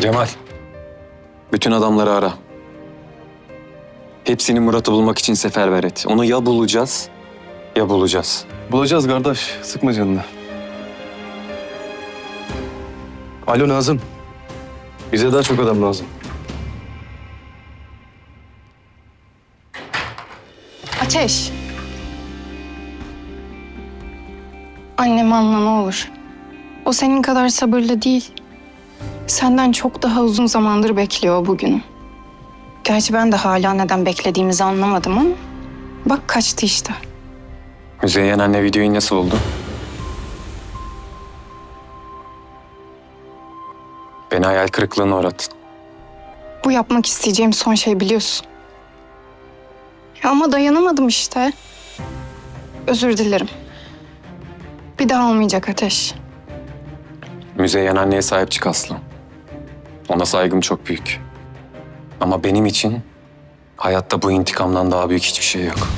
Cemal. Bütün adamları ara. Hepsini Murat'ı bulmak için seferber et. Onu ya bulacağız ya bulacağız. Bulacağız kardeş. Sıkma canını. Alo Nazım. Bize daha çok adam lazım. Ateş. Annemi anla ne olur. O senin kadar sabırlı değil. Senden çok daha uzun zamandır bekliyor bugünü. Gerçi ben de hala neden beklediğimizi anlamadım ama... Bak kaçtı işte. Müzeyyen anne videoyu nasıl buldu? Beni hayal kırıklığına uğrattın. Bu yapmak isteyeceğim son şey biliyorsun. Ya ama dayanamadım işte. Özür dilerim. Bir daha olmayacak Ateş. Müzeyyen anneye sahip çık Aslı. Ona saygım çok büyük. Ama benim için hayatta bu intikamdan daha büyük hiçbir şey yok.